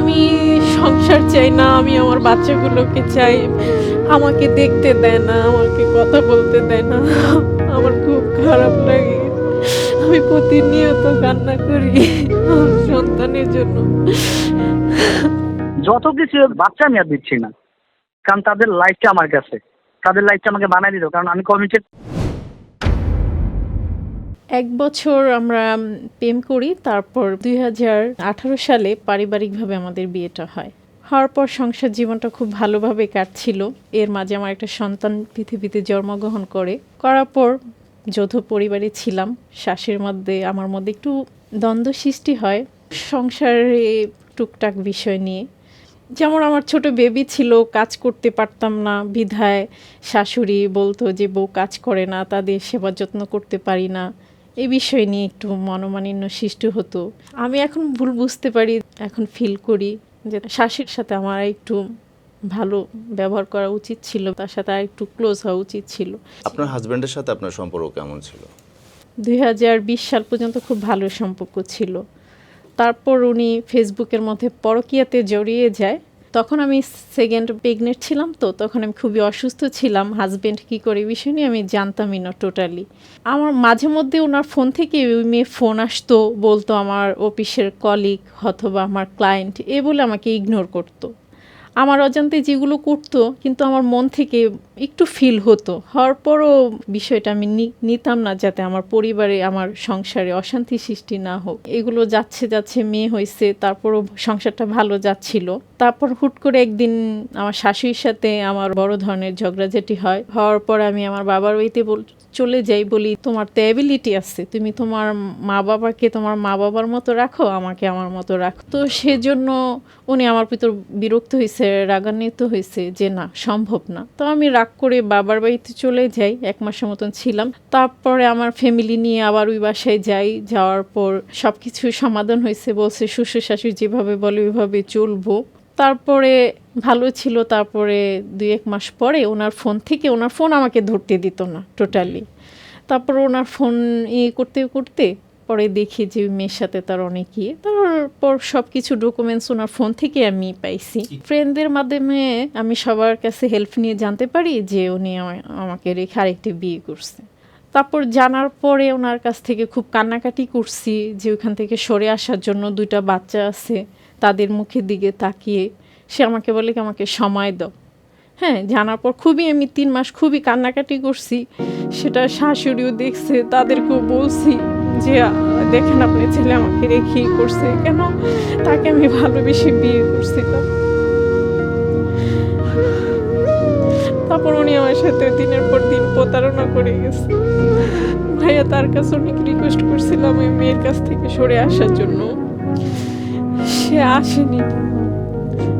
আমি সংসার চাই না, আমি আমার বাচ্চাগুলোকে চাই। আমাকে দেখতে দেয় না, আমাকে কথা বলতে দেয় না। আমার খুব খারাপ লাগে। আমি প্রতিনিয়ত কান্না করি সন্তানের জন্য। যত কিছু বাচ্চা আমি আর দিচ্ছি না, কারণ তাদের লাইফটা আমার কাছে। তাদের লাইফটা আমাকে বানাই দিত কারণ আমি কমিটেড এক বছর আমরা প্রেম করি, তারপর দুই হাজার আঠারো সালে পারিবারিকভাবে আমাদের বিয়েটা হয়। হওয়ার পর সংসার জীবনটা খুব ভালোভাবে কাটছিল। এর মাঝে আমার একটা সন্তান পৃথিবীতে জন্মগ্রহণ করে। করার পর যৌথ পরিবারে ছিলাম। শাশুর মধ্যে আমার মধ্যে একটু দ্বন্দ্ব সৃষ্টি হয় সংসারে টুকটাক বিষয় নিয়ে। যেমন আমার ছোট বেবি ছিল, কাজ করতে পারতাম না বিধায়। শাশুড়ি বলতো যে, বউ কাজ করে না, তাদের সেবা যত্ন করতে পারি না। এই বিষয় নিয়ে একটু মনোমালিন্য সৃষ্টি হতো। আমি এখন ভুল বুঝতে পারি এখন ফিল করি যে শাশুড়ির সাথে আমার একটু ভালো ব্যবহার করা উচিত ছিল তার সাথে আর একটু ক্লোজ হওয়া উচিত ছিল। আপনার হাজবেন্ডের সাথে আপনার সম্পর্ক কেমন ছিল? দুই হাজার বিশ সাল পর্যন্ত খুব ভালো সম্পর্ক ছিল। তারপর উনি ফেসবুকের মধ্যে পরকীয়াতে জড়িয়ে যায়। তখন আমি সেকেন্ড প্রেগনেন্ট ছিলাম, তো তখন আমি খুবই অসুস্থ ছিলাম। হাজব্যান্ড কী করে বিষয় নিয়ে আমি জানতামই না টোটালি আমার মাঝে মধ্যে ওনার ফোন থেকে ওই মেয়ে ফোন আসতো, বলতো আমার অফিসের কলিগ অথবা আমার ক্লায়েন্ট এ বলে আমাকে ইগনোর করতো। আমার অজান্তে যেগুলো করতো, কিন্তু আমার মন থেকে একটু ফিল হতো। হওয়ার পরও বিষয়টা আমি নিতাম না যাতে আমার পরিবারে, আমার সংসারে অশান্তি সৃষ্টি না হোক। এগুলো যাচ্ছে যাচ্ছে, মেয়ে হয়েছে তারপরও সংসারটা ভালো যাচ্ছিল। তারপর হুট করে একদিন আমার শাশুড়ির সাথে আমার বড় ধরনের ঝগড়াঝাটি হয়। হওয়ার পর আমি আমার বাবার বাড়িতে চলে যাই বলি, তোমার তো অ্যাবিলিটি আছে, তুমি তোমার মা বাবাকে তোমার মা বাবার মতো রাখো, আমাকে আমার মতো রাখো। তো সেজন্য উনি আমার ভিতর বিরক্ত হয়েছে রাগান্বিত হয়েছে যে, না, সম্ভব না। তো আমি রাগ করে বাবার বাড়িতে চলে যাই, এক মাসের মতন ছিলাম। তারপরে আমার ফ্যামিলি নিয়ে আবার ওই বাসায় যাই, যাওয়ার পর সব কিছু সমাধান হয়েছে বলছে শ্বশুর শাশুড়ি যেভাবে বলে, ওইভাবে চলবো। তারপরে ভালো ছিল তারপরে দুই এক মাস পরে ওনার ফোন থেকে ওনার ফোন আমাকে ধরতে দিত না টোটালি তারপর ওনার ফোন ইয়ে করতে করতে পরে দেখি যে মেয়ের সাথে তার অনেক ইয়ে। তারপর সব কিছু ডকুমেন্টস ওনার ফোন থেকে আমি পাইছি। ফ্রেন্ডদের মাধ্যমে আমি সবার কাছে হেল্প নিয়ে জানতে পারি যে উনি আমা- আমাকে রেখে আরেকটি বিয়ে করছে। তারপর জানার পরে ওনার কাছ থেকে খুব কান্নাকাটি করছি যে ওখান থেকে সরে আসার জন্য দুইটা বাচ্চা আছে। তাদের মুখের দিকে তাকিয়ে সে আমাকে বলে কি, আমাকে সময় দাও। হ্যাঁ জানার পর খুবই আমি তিন মাস খুবই কান্নাকাটি করছি। সেটা শাশুড়িও দেখছে, তাদেরকেও বলছি যে, দেখেন আপনি ছেলে আমাকে রেখেই করছে কেন? তাকে আমি ভালোবেসে বিয়ে করছিলাম। তারপর উনি আমার সাথে দিনের পর দিন প্রতারণা করে গেছে। ভাইয়া তার কাছে অনেক রিকোয়েস্ট করছিলাম ওই মেয়ের কাছ থেকে সরে আসার জন্য। সে আসেনি।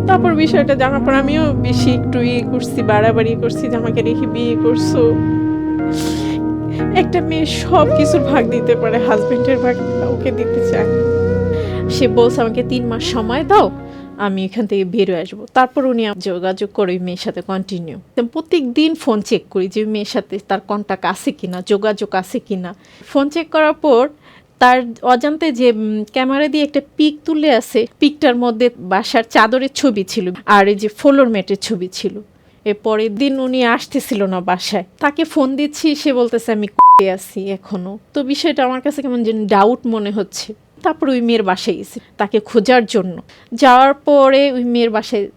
তারপর বিষয়টা জানার পর আমিও বেশি একটু ইয়ে করছি, বাড়াবাড়ি করছি যে আমাকে রেখে বিয়ে করছ। একটা মেয়ে সব কিছুর ভাগ দিতে পারে হাজবেন্ডের ভাগ ওকে দিতে চায়। সে বলছে, আমাকে তিন মাস সময় দাও, আমি এখান থেকে বেরোয় আসব। তারপর উনি যোগাযোগ করে ওই মেয়ের সাথে কন্টিনিউ প্রত্যেক দিন ফোন চেক করি যে মেয়ের সাথে তার কন্ট্যাক্ট আছে কিনা, যোগাযোগ আছে কিনা। ফোন চেক করার পর তার অজান্তে যে ক্যামেরা দিয়ে একটা পিক তুলে আছে পিকটার মধ্যে বাসার চাদরের ছবি ছিল আর এই যে ফ্লোর ম্যাটের ছবি ছিল। এর পরের দিন উনি আসতেছিল না বাসায়। তাকে ফোন দিচ্ছি, সে বলতেছে, আমি আছি এখনও। তো বিষয়টা আমার কাছে কেমন যেন ডাউট মনে হচ্ছে। তারপর ওই মেয়ের বাসায় গেছে, তাকে খোঁজার জন্য। যাওয়ার পরে ওই মেয়ের বাসায়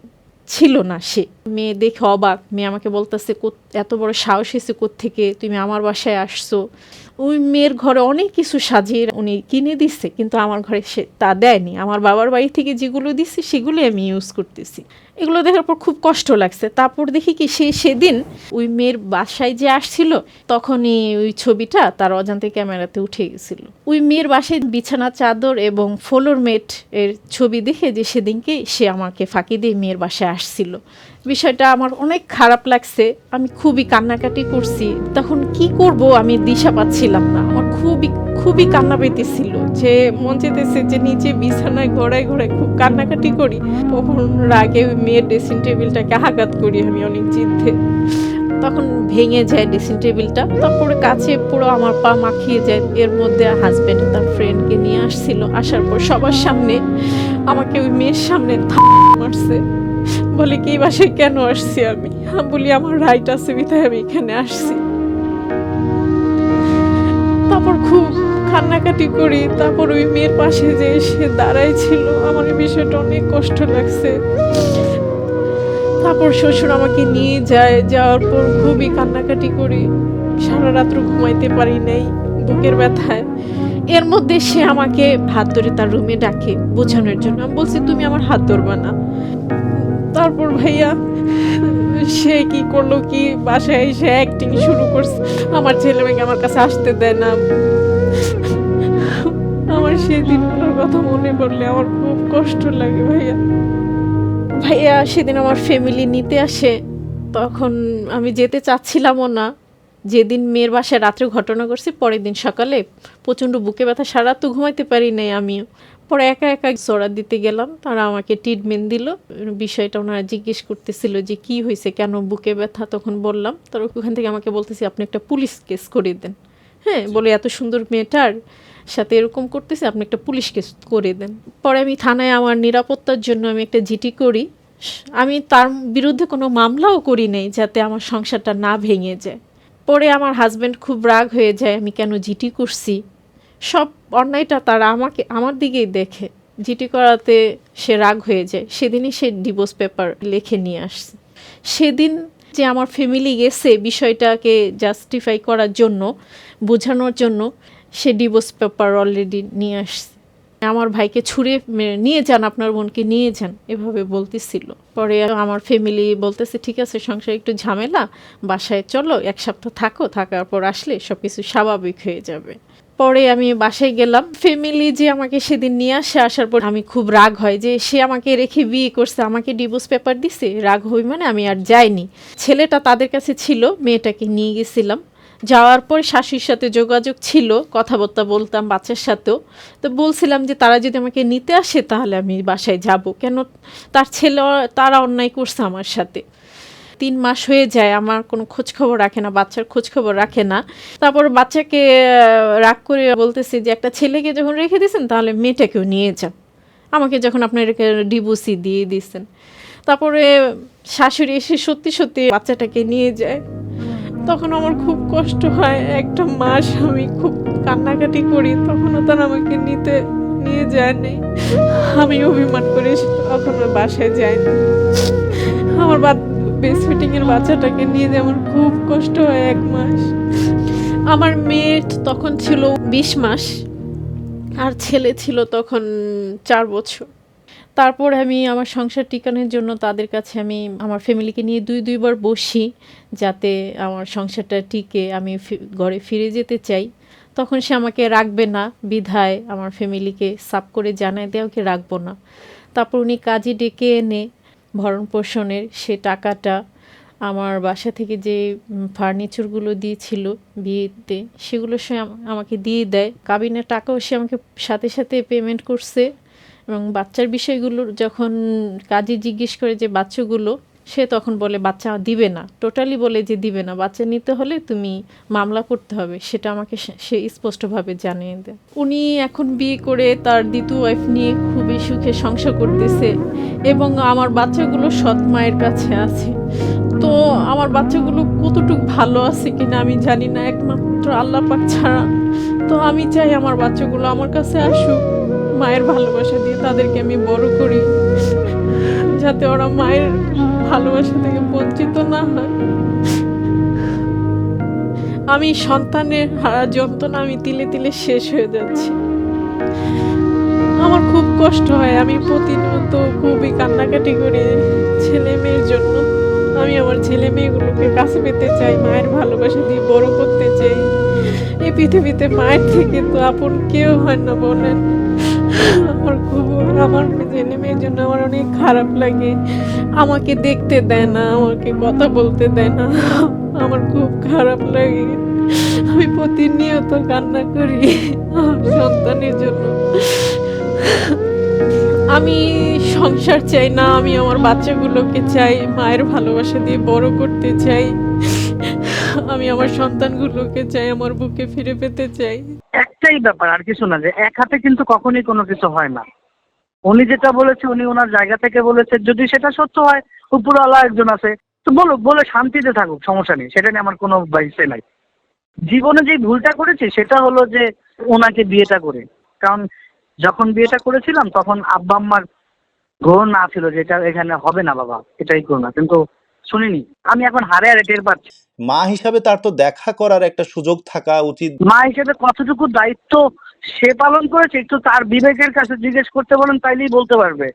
ছিল না সে। মেয়ে দেখে অবাক। মেয়ে আমাকে বলতেছে "কোথ- এত বড় সাহস এসে থেকে তুমি আমার বাসায় আসছো। ওই মেয়ের ঘরে অনেক কিছু সাজিয়ে উনি কিনে দিচ্ছে কিন্তু আমার ঘরে সে তা দেয়নি। আমার বাবার বাড়ি থেকে যেগুলো দিচ্ছে সেগুলোই আমি ইউজ করতেছি। এগুলো দেখার পর খুব কষ্ট লাগছে। তারপর দেখি কি সে সেদিন ওই মেয়ের বাসায় যে আসছিল, তখনই ওই ছবিটা তার অজান্তে ক্যামেরাতে উঠে গেছিল। ওই মেয়ের বাসায় বিছানা, চাদর এবং ফ্লোর মেট এর ছবি দেখে যে সেদিনকে সে আমাকে ফাঁকি দিয়ে মেয়ের বাসায় আসছিল। বিষয়টা আমার অনেক খারাপ লাগছে। আমি খুবই কান্নাকাটি করছি। তখন কি করব আমি দিশা পাচ্ছিলাম না। আমার খুবই খুবই কান্না পেতেছিল যে মন চেতেছে যে নিচে বিছানায় ঘোড়ায় ঘোড়ায় খুব কান্নাকাটি করি। তখন রাগে মেয়ের ড্রেসিং টেবিলটাকে আঘাত করি আমি অনেক জিদ্দে তখন ভেঙে যায় ড্রেসিং টেবিলটা তারপরে কাছে পুরো আমার পা মাখিয়ে যায়। এর মধ্যে হাজব্যান্ড তার ফ্রেন্ডকে নিয়ে আসছিল, আসার পর সবার সামনে আমাকে ওই মেয়ের সামনে মারছে। বলে, কি বাসায় কেন আসছি আমি? বলি, আমার রাইট আছে, বিধায় আমি এখানে আসছি। কান্নাকাটি করি, তারপর ওই মেয়ের পাশে যে সে দাঁড়াই ছিল আমার এই বিষয়টা অনেক কষ্ট লাগছে। তারপর শ্বশুর আমাকে নিয়ে যায়, যাওয়ার পর খুবই কান্নাকাটি করি। সারা রাত্র ঘুমাইতে পারি নাই বুকের ব্যথায়। এর মধ্যে সে আমাকে হাত ধরে তার রুমে ডাকে বোঝানোর জন্য। আমি বলছি, তুমি আমার হাত ধরবা না। তারপর ভাইয়া, সে কি করল কি? বাসায় এসে অ্যাক্টিং শুরু করছে। আমার ছেলে মেয়েকে আমার কাছে আসতে দেয় না। আমার সেই দিনগুলোর কথা মনে পড়লে আমার খুব কষ্ট লাগে ভাইয়া। ভাইয়া সেদিন আমার ফ্যামিলি নিতে আসে তখন আমি যেতে চাচ্ছিলামও না। যেদিন মেয়ের বাসায় রাত্রে ঘটনা করছি পরের দিন সকালে প্রচণ্ড বুকে ব্যথা সারা তো ঘুমাইতে পারি নাই আমিও। পরে একা একা জোড়া দিতে গেলাম তারা আমাকে ট্রিটমেন্ট দিল। বিষয়টা ওনারা জিজ্ঞেস করতেছিল যে কি হয়েছে কেন বুকে ব্যথা? তখন বললাম তার ওখান থেকে আমাকে বলতেছি আপনি একটা পুলিশ কেস করে দেন। হ্যাঁ বলে এত সুন্দর মেয়েটার সাথে এরকম করতেছে, আপনি একটা পুলিশ কেস করে দেন। পরে আমি থানায় আমার নিরাপত্তার জন্য আমি একটা জিটি করি। আমি তার বিরুদ্ধে কোনো মামলাও করি নাই যাতে আমার সংসারটা না ভেঙে যায়। পরে আমার হাজব্যান্ড খুব রাগ হয়ে যায়, আমি কেন জিটি করছি? সব অন্যায়টা তারা আমাকে, আমার দিকেই দেখে। জিটি করাতে সে রাগ হয়ে যায়। সেদিনই সে ডিভোর্স পেপার লিখে নিয়ে আসছে। সেদিন যে আমার ফ্যামিলি গেছে বিষয়টাকে জাস্টিফাই করার জন্য, বোঝানোর জন্য সে ডিভোর্স পেপার অলরেডি নিয়ে আসছে। আমার ভাইকে ছুঁড়ে নিয়ে যান আপনার বোনকে, নিয়ে যান, এভাবে বলতেছিল। পরে আমার ফ্যামিলি বলতেছে, ঠিক আছে, সংসারে একটু ঝামেলা, বাসায় চলো, এক সপ্তাহ থাকো। থাকার পর আসলে সব কিছু স্বাভাবিক হয়ে যাবে। পরে আমি বাসায় গেলাম। ফ্যামিলি যে আমাকে সেদিন নিয়ে আসে, আসার পর আমি খুব রাগ হয় যে, সে আমাকে রেখে বিয়ে করছে, আমাকে ডিভোর্স পেপার দিছে? রাগ হই মানে আমি আর যাইনি। ছেলেটা তাদের কাছে ছিল, মেয়েটাকে নিয়ে গেছিলাম। যাওয়ার পর শাশুড়ির সাথে যোগাযোগ ছিল, কথাবার্তা বলতাম বাচ্চার সাথেও। তো বলছিলাম যে, তারা যদি আমাকে নিতে আসে, তাহলে আমি বাসায় যাব। কেন তার ছেলে, তারা অন্যায় করছে আমার সাথে। তিন মাস হয়ে যায়, আমার কোনো খোঁজ খবর রাখে না, বাচ্চার খোঁজ খবর রাখে না। তারপর বাচ্চাকে রাগ করে বলতেছে যে, একটা ছেলেকে যখন রেখে দিয়েছেন, তাহলে মেয়েটাকেও নিয়ে যান। আমাকে যখন আপনার ডিভোর্সি দিয়ে দিয়েছেন। তারপরে শাশুড়ি এসে সত্যি সত্যি বাচ্চাটাকে নিয়ে যায়। তখন আমার খুব কষ্ট হয়। একটা মাস আমি খুব কান্নাকাটি করি, তখনও তারা আমাকে নিতে, নিয়ে যায়নি আমি অভিমান করে তখন বাসায় যাইনি আমার বেস্ট ফিটিং এর বাচ্চাটাকে নিয়ে যে আমার খুব কষ্ট হয় এক মাস। আমার মেয়ে তখন ছিল বিশ মাস, আর ছেলে ছিল তখন চার বছর। তারপর আমি আমার সংসার টিকানোর জন্য তাদের কাছে আমি আমার ফ্যামিলিকে নিয়ে দুই দুইবার বসি যাতে আমার সংসারটা টিকে, আমি ঘরে ফিরে যেতে চাই। তখন সে আমাকে রাখবে না, বিধায় আমার ফ্যামিলিকে সাপ করে জানায় দেয়, ওকে রাখব না। তারপর উনি কাজে ডেকে এনে ভরণ পোষণের সে টাকাটা আমার বাসা থেকে যে ফার্নিচারগুলো দিয়েছিল বিয়েতে, সেগুলো সে আমাকে দিয়ে দেয়। কাবিনের টাকাও সে আমাকে সাথে সাথে পেমেন্ট করছে। এবং বাচ্চার বিষয়গুলো যখন কাজে জিজ্ঞেস করে যে বাচ্চাগুলো, সে তখন বলে, বাচ্চা দিবে না। টোটালি বলে যে দিবে না। বাচ্চা নিতে হলে তুমি মামলা করতে হবে, সেটা আমাকে সে- সে স্পষ্টভাবে জানিয়ে দেয়। উনি এখন বিয়ে করে তার দ্বিতীয় ওয়াইফ নিয়ে খুবই সুখে সংসার করতেছে এবং আমার বাচ্চাগুলো সৎ মায়ের কাছে আছে। তো আমার বাচ্চাগুলো কতটুকু ভালো আছে কিনা আমি জানি না, একমাত্র আল্লাহ পাক ছাড়া। তো আমি চাই আমার বাচ্চাগুলো আমার কাছে আসুক। মায়ের ভালোবাসা দিয়ে তাদেরকে আমি বড় করি। যাতে ওরা মায়ের ভালোবাসা থেকে বঞ্চিত না হয়। আমি সন্তানের হারা যন্ত্রণা আমি তিলে তিলে শেষ হয়ে যাচ্ছি। আমার খুব কষ্ট হয়। আমি প্রতিনিয়ত খুবই কান্নাকাটি করি ছেলে মেয়ের জন্য। আমি আমার ছেলে মেয়েগুলোকে কাছে পেতে চাই, মায়ের ভালোবাসা দিয়ে বড় করতে চাই। এই পৃথিবীতে মায়ের থেকে তো আপন কেউ হয় না বলেন। আমার খুব আমার ছেলে মেয়ের জন্য আমার অনেক খারাপ লাগে। আমাকে দেখতে দেয় না, আমাকে কথা বলতে দেয় না। আমার খুব খারাপ লাগে। আমি প্রতিনিয়ত কান্না করি আমার সন্তানের জন্য। আমি সংসার চাই না, আমি আমার বাচ্চাগুলোকে চাই, মায়ের ভালোবাসা দিয়ে বড় করতে চাই। আমি আমার সন্তানগুলোকে চাই, আমার বুকে ফিরে পেতে চাই। একটাই ব্যাপার, আর কিছু না, যে এক হাতে কিন্তু কখনই কোনো কিছু হয় না। উনি যেটা বলেছে, উনি ওনার জায়গা থেকে বলেছে, যদি সেটা সত্য হয় উপরওয়ালা একজন আছে। তো বলুক, বলে শান্তিতে থাকুক, সমস্যা নেই, সেটা নিয়ে আমার কোনো বাইসে নাই। জীবনে যে ভুলটা করেছি, সেটা হলো যে ওনাকে বিয়েটা করে। কারণ যখন বিয়েটা করেছিলাম, তখন আব্বা আম্মার গ্রহণ না ছিল যে এটা এখানে হবে না বাবা, এটাই করো না। কিন্তু শুনিনি। আমি এখন হারে হারে টের পাচ্ছি। মা হিসাবে তার তো দেখা করার একটা সুযোগ থাকা উচিত। মা হিসেবে কতটুকু দায়িত্ব সে পালন করেছে একটু তার বিবেকের কাছে জিজ্ঞেস করতে বলেন তাইলেই বলতে পারবে।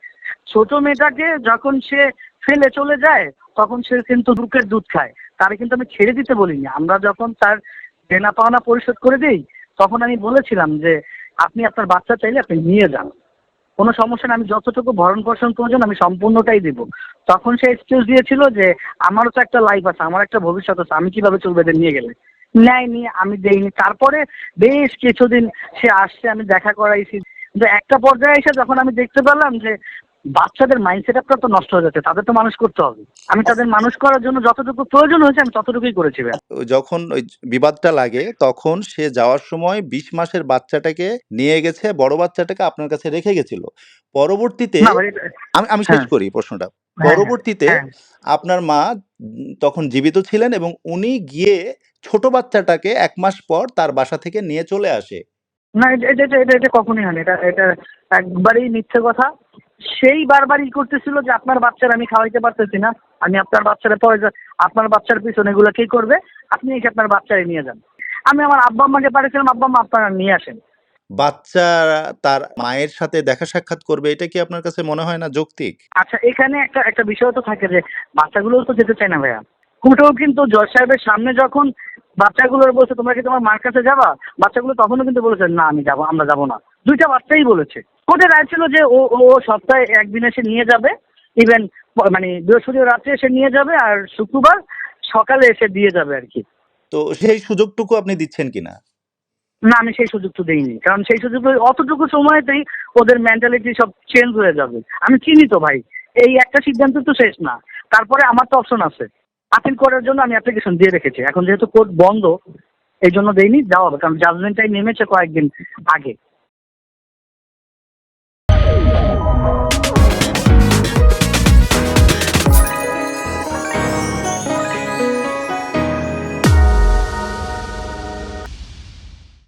ছোট মেয়েটাকে যখন সে ফেলে চলে যায় তখন সে কিন্তু দুঃখের দুধ খায়। তার কিন্তু আমি ছেড়ে দিতে বলিনি। আমরা যখন তার দেনা পাওনা পরিশোধ করে দিই তখন আমি বলেছিলাম যে আপনি আপনার বাচ্চা চাইলে আপনি নিয়ে যান। কোনো সমস্যা নেই, আমি যতটুকু ভরণ পোষণ প্রয়োজন আমি সম্পূর্ণটাই দেবো। তখন সে এক্সকিউজ দিয়েছিল যে, আমারও তো একটা লাইফ আছে আমার একটা ভবিষ্যৎ আছে, আমি কীভাবে চলবে এদের নিয়ে গেলে? নেয়নি, আমি দেইনি। তারপরে বেশ কিছুদিন সে আসছে, আমি দেখা করাইছি। কিন্তু একটা পর্যায়ে এসে যখন আমি দেখতে পেলাম যে বাচ্চাদের মাইন্ডসেট আপটা তো নষ্ট হয়ে যাচ্ছে তাদের তো মানুষ করতে হবে। আমি তাদের মানুষ করার জন্য যতটুকু প্রয়োজন হয়েছে আমি ততটুকুই করেছি যখন ওই বিবাদটা লাগে তখন সে যাওয়ার সময় বিশ মাসের বাচ্চাটাকে নিয়ে গেছে বড় বাচ্চাটাকে আপনার কাছে রেখে গেছিল। পরবর্তীতে আমি আমি শেষ হ্যাঁ। করি প্রশ্নটা। হ্যাঁ, পরবর্তীতে হ্যাঁ। আপনার মা তখন জীবিত ছিলেন এবং উনি গিয়ে ছোট বাচ্চাটাকে এক মাস পর তার বাসা থেকে নিয়ে চলে আসে। না এটা এটা এটা কখনোই হয়নি। এটা এটা একবারেই মিথ্যে কথা। সেই বারবারই করতেছিল যে আপনার বাচ্চার আমি খাওয়াইতে পারতেছি না আমি আপনার বাচ্চারা পরে যা- আপনার বাচ্চার পিছনে এগুলো কে করবে? আপনি এসে আপনার বাচ্চারে নিয়ে যান। আমি আমার আব্বা আম্মাকে পাঠিয়েছিলাম আব্বা আম্মা আপনারা নিয়ে আসেন। বাচ্চা তার মায়ের সাথে দেখা সাক্ষাৎ করবে এটা কি আপনার কাছে মনে হয় না যৌক্তিক? আচ্ছা এখানে একটা একটা বিষয় তো থাকে যে বাচ্চাগুলোও তো যেতে চায় না ভাইয়া। কুটেও কিন্তু জজ সাহেবের সামনে যখন বাচ্চাগুলোর বলছে তোমরা কি তোমার মার কাছে যাবা? বাচ্চাগুলো তখনও কিন্তু বলেছে না আমি যাব আমরা যাব না। দুইটা বাচ্চাই বলেছে। কোর্টের রায় ছিল যে ও ও সপ্তাহে একদিন এসে নিয়ে যাবে। ইভেন মানে বৃহস্পতিবার রাত্রে এসে নিয়ে যাবে আর শুক্রবার সকালে এসে দিয়ে যাবে আর কি। তো সেই সুযোগটুকু আপনি দিচ্ছেন কিনা? না আমি সেই সুযোগ তো দিইনি। কারণ সেই সুযোগ অতটুকু সময়তেই ওদের মেন্টালিটি সব চেঞ্জ হয়ে যাবে। আমি চিনি তো ভাই এই একটা সিদ্ধান্ত তো শেষ না। তারপরে আমার তো অপশন আছে। আপিল করার জন্য আমি অ্যাপ্লিকেশন দিয়ে রেখেছি। এখন যেহেতু কোর্ট বন্ধ এই জন্য দেইনি যাওয়া হবে। কারণ জাজমেন্টটাই নেমেছে কয়েকদিন আগে।